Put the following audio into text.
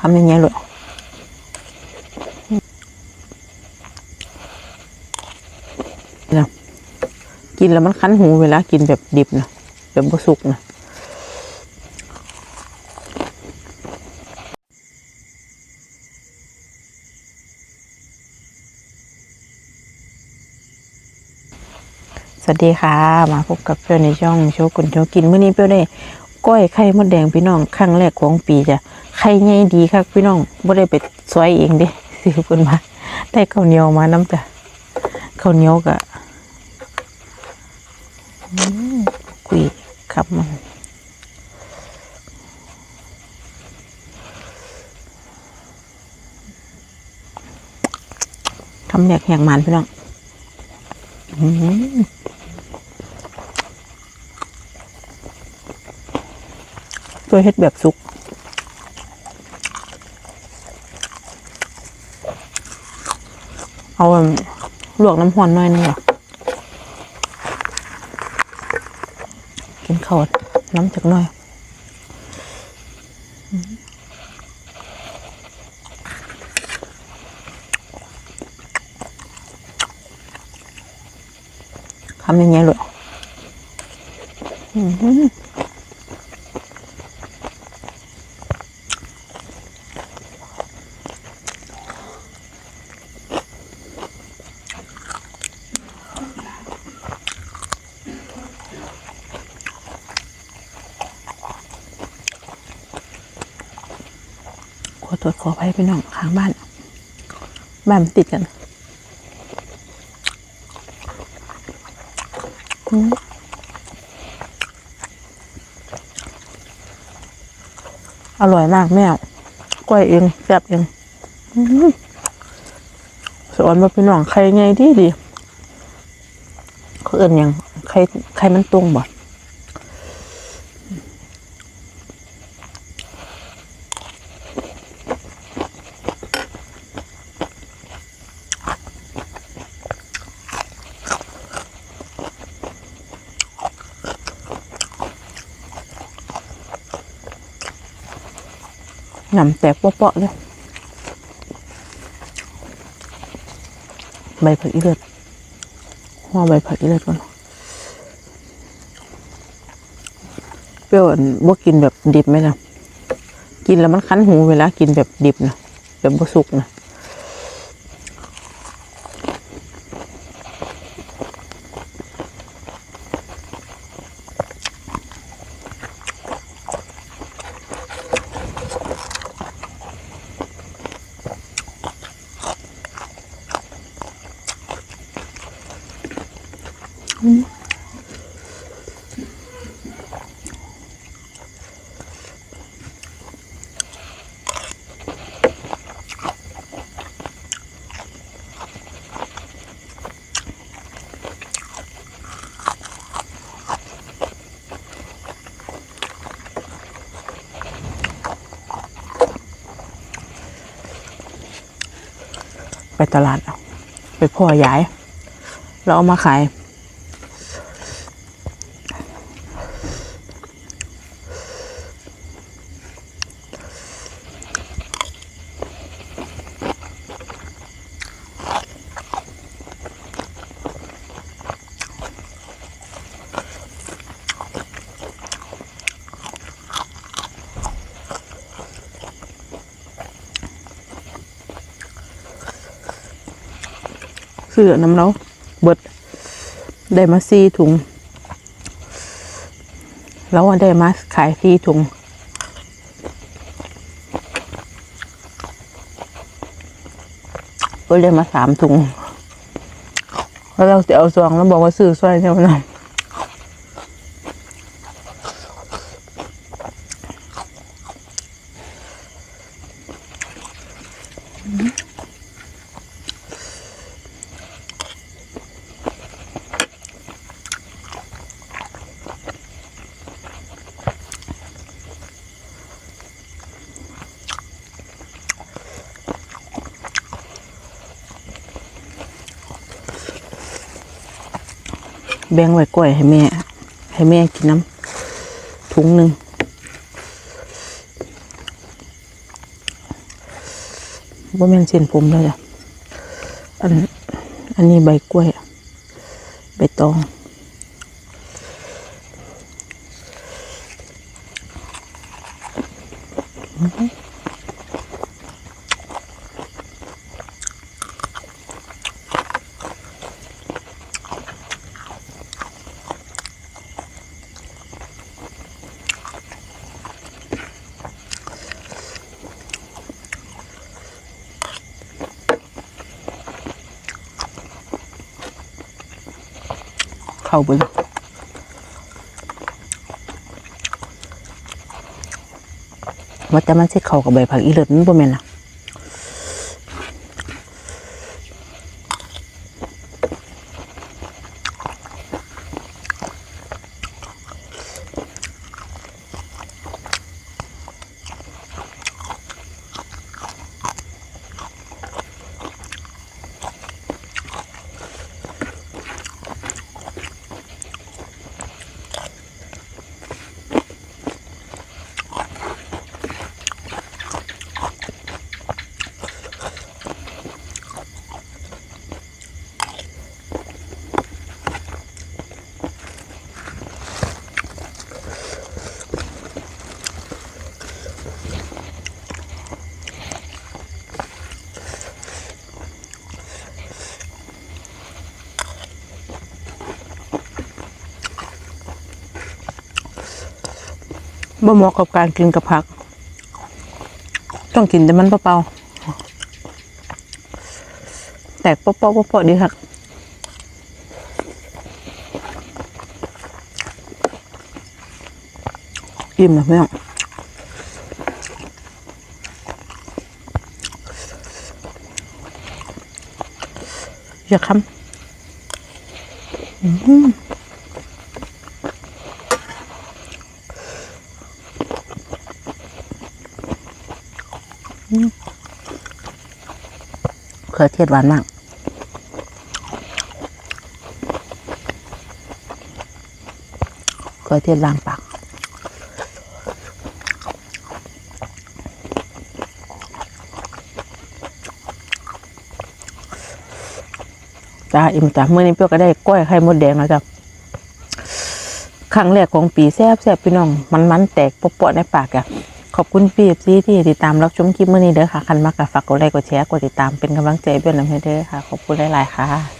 ทำยังไงเลยนะกินแล้วมันคั้นหูเวลากินแบบดิบนะแบบบสุกนะสวัสดีค่ะ มาพบกับเพื่อนในช่องโชกุนโชกินเมื่อนี้เพื่อนได้ก้อยไข่มดแดงพี่น้องครั้งแรกของปีจ้ะ ไข่ใหญ่ดีครับพี่น้องไม่ได้ไปซอยเองเดิซื้อเพิ่นมาได้ข้าวเหนียวมาน้ำจ้ะข้าวเหนียวกะกุยครับมันทำแหลกแหกมันพี่น้องตัวเฮ็ดแบบสุก เอาแบบลวกน้ำหอนหน่อยนึงหรอกินข้าวน้ำจากหน่อยทำยังไงเลยอืม อตรวจขออภัยพี่น้องข้างบ้าน บ้านมันติดกันอืมอร่อยมากแม่ก้อยเองแซ่บเองสอนมาพี่น้องใครไงดีดีเขาเอื่นหยังใครใครมันตรงบ่ หนำแตกเปาะๆเลยใบผักอีเลือดห่อใบผักอีเลือดก่อนเปรี้ยวอันบ่กินแบบดิบไหมนะกินแล้วมันคั้นหูเวลากินแบบดิบนะแบบบ่สุกนะ ไปตลาดเอาไปพ่อยายเราเอามาขาย เสื้อน้ำเราเบิด ได้มาสี่ถุง แล้วได้มาขายสี่ถุงก็ได้มาสามถุง แล้วเราจะเอาซองแล้วบอกว่าซื้อสร้อยเนี่ยมันเแบ่งไว้ก้อยให้แม่ ให้แม่กินน้ำถุงหนึ่งบ่แม่นเส้นผมเลยจ้ะอัน อันนี้ใบกล้วย ใบตอง เข้าไปเลยว่าแต่มันสิเข้ากับใบผักอีเลิศมันบ่แม่นนะ บ่เหมาะกับการกินกับผัก ต้องกินแต่มันเปล่าๆแตกเปาะๆเปาะๆดีครับอิ่มนะพี่น้ออย่าคำอื้อ หือเครือเทศหวานมากเครือเทศล้างปากจ้าอิ่มจ้าเมื่อนี้เปรี้ยวก็ได้กล้อยไข่มดแดงแล้วจ้ะครั้งแรกของปีแซ่บแซ่บพี่น้อง มันมันแตกปะๆในปากอะ อบคุณพี่ซีที่ติดตามรับชมคลิปเมื่อนี้เด้อค่ะ คันมากกับฝากกดไลค์กดแชร์กดติดตามเป็นกำลังใจเพื่อนน้ำให้เด้อค่ะ ขอบคุณหลายๆค่ะ